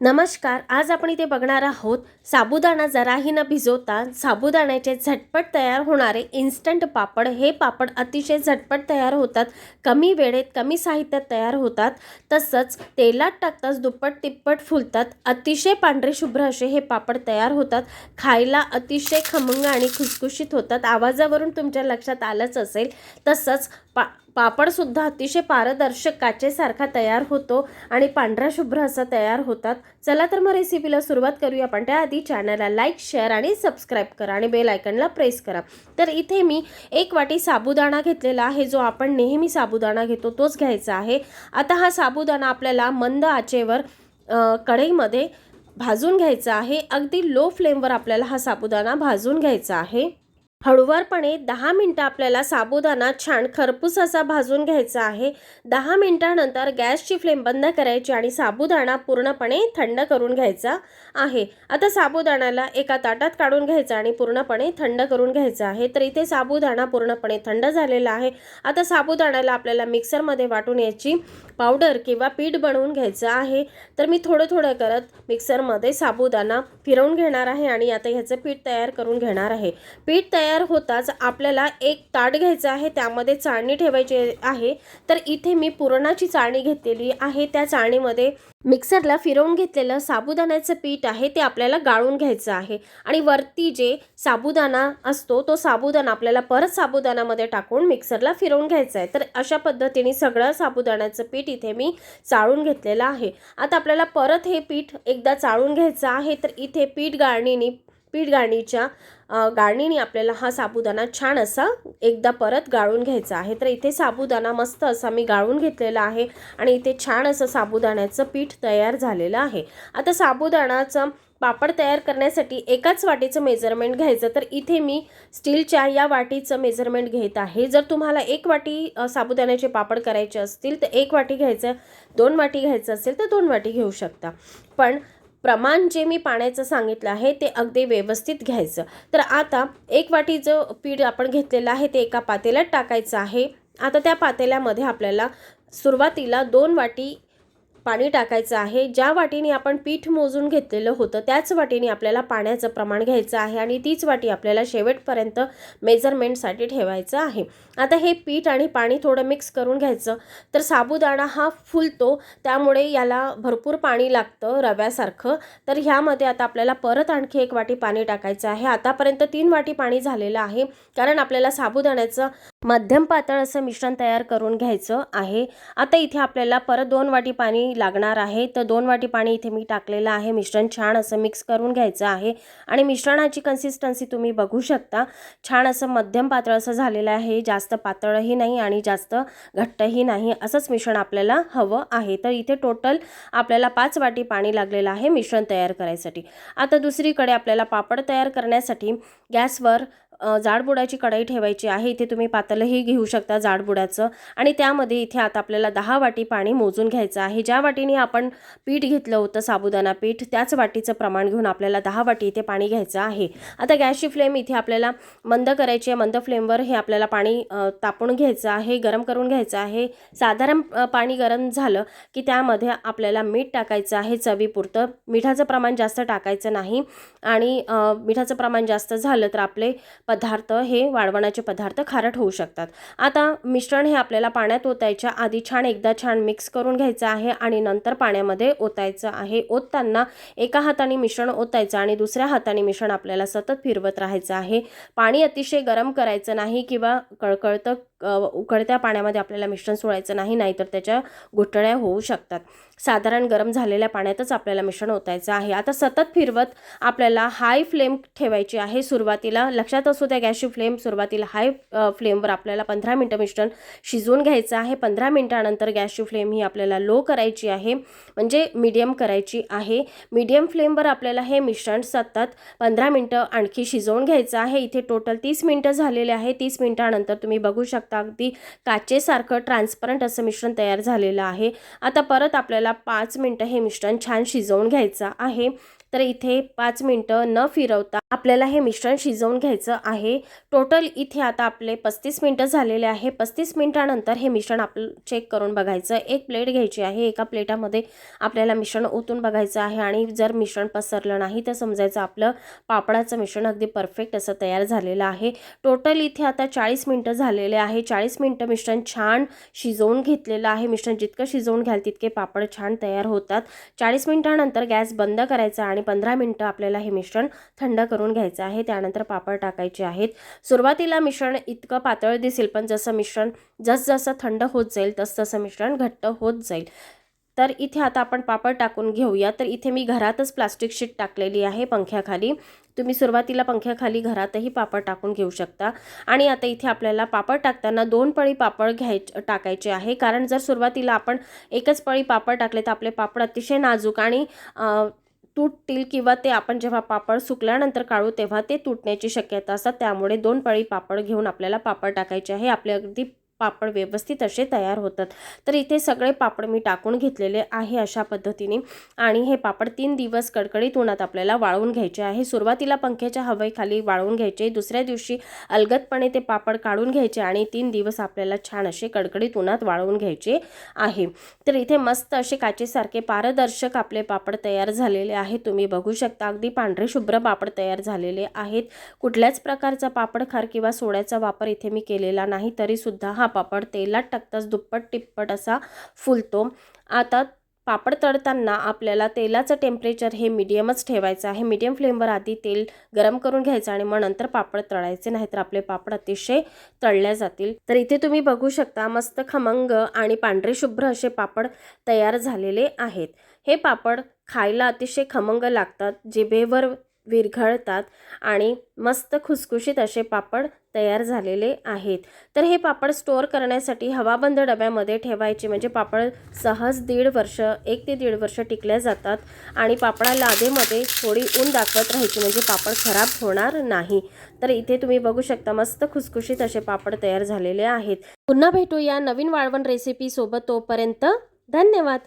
नमस्कार आज आपण इथे बघणार आहोत साबुदाणा जराही न भिजवता साबुदाण्याचे झटपट तयार होणारे इन्स्टंट पापड. हे पापड अतिशय झटपट तयार होतात कमी वेळेत कमी साहित्यात तयार होतात तसंच तेलात टाकताच दुप्पट तिप्पट फुलतात. अतिशय पांढरे शुभ्र असे हे पापड तयार होतात खायला अतिशय खमंग आणि खुसखुशीत होतात. आवाजावरून तुमच्या लक्षात आलंच असेल तसंच पा पापडसुद्धा अतिशय पारदर्शक काचेसारखा तयार होतो आणि पांढरा शुभ्र असा तयार होतात. चला तर मग रेसिपीला सुरुवात करूया. पण त्याआधी चॅनलला लाईक शेअर आणि सबस्क्राईब करा आणि बेल आयकनला प्रेस करा. तर इथे मी एक वाटी साबुदाणा घेतलेला आहे जो आपण नेहमी साबुदाणा घेतो तोच घ्यायचा आहे. आता हा साबुदाणा आपल्याला मंद आचेवर कढईमध्ये भाजून घ्यायचा आहे. अगदी लो फ्लेमवर आपल्याला हा साबुदाणा भाजून घ्यायचा आहे. हळूवारपणे दहा मिनटं आपल्याला साबुदाणा छान खरपूस असा भाजून घ्यायचा आहे. दहा मिनटानंतर गॅसची फ्लेम बंद करायची आणि साबुदाणा पूर्णपणे थंड करून घ्यायचा आहे. आता साबुदाण्याला एका ताटात काढून घ्यायचा आणि पूर्णपणे थंड करून घ्यायचा आहे. तर इथे साबुदाणा पूर्णपणे थंड झालेला आहे. आता साबुदाण्याला आपल्याला मिक्सरमध्ये वाटून याची पावडर किंवा पीठ बनवून घ्यायचं आहे. तर मी थोडं थोडं करत मिक्सरमध्ये साबुदाणा फिरवून घेणार आहे आणि आता ह्याचं पीठ तयार करून घेणार आहे. पीठ तयार तयार होताच आपल्याला एक ताट घ्यायचं आहे त्यामध्ये चाळणी ठेवायची आहे. तर इथे मी पुरणाची चाळणी घेतलेली आहे. त्या चाळणीमध्ये मिक्सरला फिरवून घेतलेलं साबुदाण्याचं पीठ आहे ते आपल्याला गाळून घ्यायचं आहे. आणि वरती जे साबुदाणा असतो तो साबुदाणा आपल्याला परत साबुदाण्यामध्ये टाकून मिक्सरला फिरवून घ्यायचा आहे. तर अशा पद्धतीने सगळं साबुदाण्याचं पीठ इथे मी चाळून घेतलेलं आहे. आता आपल्याला परत हे पीठ एकदा चाळून घ्यायचं आहे. तर इथे पीठ गाळणीने पीठ गाळणीच्या गाळणीने आपल्याला हा साबुदाणा छान असा एकदा परत गाळून घ्यायचा आहे. तर इथे साबुदाणा मस्त असा मी गाळून घेतलेला आहे आणि इथे छान असं साबुदाण्याचं पीठ तयार झालेलं आहे. आता साबुदाणाचं पापड तयार करण्यासाठी एकाच वाटीचं मेजरमेंट घ्यायचं. तर इथे मी स्टीलच्या या वाटीचं मेजरमेंट घेत आहे. जर तुम्हाला एक वाटी साबुदाण्याचे पापड करायचे असतील तर एक वाटी घ्यायचं दोन वाटी घ्यायचं असेल तर दोन वाटी घेऊ शकता. पण प्रमाण जे मी पाण्याचं सांगितलं आहे ते अगदी व्यवस्थित घ्यायचं. तर आता एक वाटी जो पीठ आपण घेतलेलं आहे ते एका पातेल्यात टाकायचं आहे. आता त्या पातेल्यामध्ये आपल्याला सुरुवातीला दोन वाटी पाणी टाकायचं आहे. ज्या वाटीने आपण पीठ मोजून घेतलेलं होतं त्याच वाटीने आपल्याला पाण्याचं प्रमाण घ्यायचं आहे आणि तीच वाटी आपल्याला शेवटपर्यंत मेजरमेंटसाठी ठेवायचं आहे. आता हे पीठ आणि पाणी थोडं मिक्स करून घ्यायचं. तर साबुदाणा हा फुलतो त्यामुळे याला भरपूर पाणी लागतं रव्यासारखं. तर ह्यामध्ये आता आपल्याला परत आणखी एक वाटी पाणी टाकायचं आहे. आतापर्यंत तीन वाटी पाणी झालेलं आहे. कारण आपल्याला साबुदाण्याचं मध्यम पातळ असं मिश्रण तयार करून घ्यायचं आहे. आता इथे आपल्याला परत दोन वाटी पाणी लागणार आहे. तर दोन वाटी पाणी इथे मी टाकलेलं आहे. मिश्रण छान असं मिक्स करून घ्यायचं आहे. आणि मिश्रणाची कन्सिस्टन्सी तुम्ही बघू शकता. छान असं मध्यम पातळ असं झालेलं आहे. जास्त पातळही नाही आणि जास्त घट्टही नाही. असंच मिश्रण आपल्याला हवं आहे. तर इथे टोटल आपल्याला पाच वाटी पाणी लागलेलं आहे मिश्रण तयार करायसाठी. आता दुसरीकडे आपल्याला पापड तयार करण्यासाठी गॅसवर जाडबुडाची कढाई ठेवायची आहे इथे तुम्ही पातळही घेऊ शकता जाडबुडाचं. आणि त्यामध्ये इथे आता आपल्याला दहा वाटी पाणी मोजून घ्यायचं आहे. ज्या वाटीने आपण पीठ घेतलं होतं साबुदाणा पीठ त्याच वाटीचं प्रमाण घेऊन आपल्याला दहा वाटी इथे पाणी घ्यायचं आहे. आता गॅसची फ्लेम इथे आपल्याला मंद करायची आहे. मंद फ्लेमवर हे आपल्याला पाणी तापून घ्यायचं आहे गरम करून घ्यायचं आहे. साधारण पाणी गरम झालं की त्यामध्ये आपल्याला मीठ टाकायचं आहे चवीपुरतं. मिठाचं प्रमाण जास्त टाकायचं नाही. आणि मिठाचं प्रमाण जास्त झालं तर आपले पदार्थ हे वाळवणाचे पदार्थ खारट होऊ शकतात. आता मिश्रण हे आपल्याला पाण्यात ओतायच्या आधी छान एकदा छान मिक्स करून घ्यायचं आहे आणि नंतर पाण्यामध्ये ओतायचं आहे. ओतताना एका हाताने मिश्रण ओतायचं आणि दुसऱ्या हाताने मिश्रण आपल्याला सतत फिरवत राहायचं आहे. पाणी अतिशय गरम करायचं नाही किंवा कळकळतं उकळत्या पाण्यामध्ये आपल्याला मिश्रण सोडायचं नाही नाहीतर त्याच्या गुठळ्या होऊ शकतात. साधारण गरम झालेल्या पाण्यातच आपल्याला मिश्रण ओतायचं आहे. आता सतत फिरवत आपल्याला हाय फ्लेम ठेवायची आहे सुरुवातीला. लक्षात असू द्या गॅसची फ्लेम सुरुवातीला हाय फ्लेमवर आपल्याला पंधरा मिनटं मिश्रण शिजवून घ्यायचं आहे. पंधरा मिनटानंतर गॅसची फ्लेम ही आपल्याला लो करायची आहे. म्हणजे मीडियम करायची आहे. मीडियम फ्लेमवर आपल्याला हे मिश्रण सतत पंधरा मिनटं आणखी शिजवून घ्यायचं आहे. इथे टोटल तीस मिनटं झालेले आहे. तीस मिनटानंतर तुम्ही बघू शकता अगदी काचेसारखं ट्रान्सपरंट असं मिश्रण तयार झालेलं आहे. आता परत आपल्याला पाच मिनटं हे मिश्रण छान शिजवून घ्यायचं आहे. तर इथे पाच मिनटं न फिरवता आपल्याला हे मिश्रण शिजवून घ्यायचं आहे. टोटल इथे आता आपले पस्तीस मिनटं झालेले आहे. पस्तीस मिनटानंतर हे मिश्रण आपलं चेक करून बघायचं. एक प्लेट घ्यायची आहे. एका प्लेटामध्ये आपल्याला मिश्रण ओतून बघायचं आहे आणि जर मिश्रण पसरलं नाही तर समजायचं आपलं पापडाचं मिश्रण अगदी परफेक्ट असं तयार झालेलं आहे. टोटल इथे आता चाळीस मिनटं झालेले आहे. चाळीस मिनटं मिश्रण छान शिजवून घेतलेलं आहे. मिश्रण जितकं शिजवून घ्याल तितके पापड छान तयार होतात. चाळीस मिनटानंतर गॅस बंद करायचा आणि पंधरा मिनटं आपल्याला हे मिश्रण थंड करून करून घ्यायचं आहे त्यानंतर पापड टाकायचे आहेत. सुरुवातीला मिश्रण इतकं पातळ दिसेल पण जसं मिश्रण जसजसं थंड होत जाईल तसतसं मिश्रण घट्ट होत जाईल. तर इथे आता आपण पापड टाकून घेऊया. तर इथे मी घरातच प्लास्टिक शीट टाकलेली आहे पंख्याखाली. तुम्ही सुरुवातीला पंख्याखाली घरातही पापड टाकून घेऊ शकता. आणि आता इथे आपल्याला पापड टाकताना दोन पळी पापड घ्याय टाकायचे आहे. कारण जर सुरुवातीला आपण एकच पळी पापड टाकले तर आपले पापड अतिशय नाजूक आणि तुटतील किंवा ते आपण जेव्हा पापड सुकल्यानंतर काढू तेव्हा ते तुटण्याची शक्यता असतात. त्यामुळे दोन पळी पापड घेऊन आपल्याला पापड टाकायचे आहे. आपले अगदी पापड व्यवस्थित असे तयार होतात. तर इथे सगळे पापड मी टाकून घेतलेले आहे अशा पद्धतीने. आणि हे पापड तीन दिवस कडकडीत उन्हात आपल्याला वाळवून घ्यायचे आहे. सुरुवातीला पंख्याच्या हवेखाली वाळवून घ्यायचे. दुसऱ्या दिवशी अलगदपणे ते पापड काढून घ्यायचे आणि तीन दिवस आपल्याला छान असे कडकडीत उन्हात वाळवून घ्यायचे आहे. तर इथे मस्त असे काचेसारखे पारदर्शक आपले पापड तयार झालेले आहेत. तुम्ही बघू शकता अगदी पांढरे शुभ्र पापड तयार झालेले आहेत. कुठल्याच प्रकारचा पापड खार किंवा सोड्याचा वापर इथे मी केलेला नाही तरीसुद्धा हा पापड तेलात टाकताच दुप्पट टिप्पट असा फुलतो. आता पापड तळताना आपल्याला तेलाचं टेम्परेचर हे मिडियमच ठेवायचं आहे. मिडियम फ्लेमवर आधी तेल गरम करून घ्यायचं आणि मग नंतर पापड तळायचे नाहीतर आपले पापड अतिशय तळल्या जातील. तर इथे तुम्ही बघू शकता मस्त खमंग आणि पांढरे शुभ्र असे पापड तयार झालेले आहेत. हे पापड खायला अतिशय खमंग लागतात. जिभेवर विरघळतात आणि मस्त खुसखुशीत असे पापड तयार झालेले आहेत. तर हे पापड स्टोअर करण्यासाठी हवाबंद डब्यामध्ये ठेवायचे. म्हणजे पापड सहज दीड वर्ष एक ते दीड वर्ष टिकल्या जातात आणि पापडाला आधेमध्ये थोडी ऊन दाखवत राहायची. म्हणजे पापड खराब होणार नाही. तर इथे तुम्ही बघू शकता मस्त खुसखुशीत असे पापड तयार झालेले आहेत. पुन्हा भेटू या नवीन वाळवण रेसिपीसोबत तोपर्यंत धन्यवाद!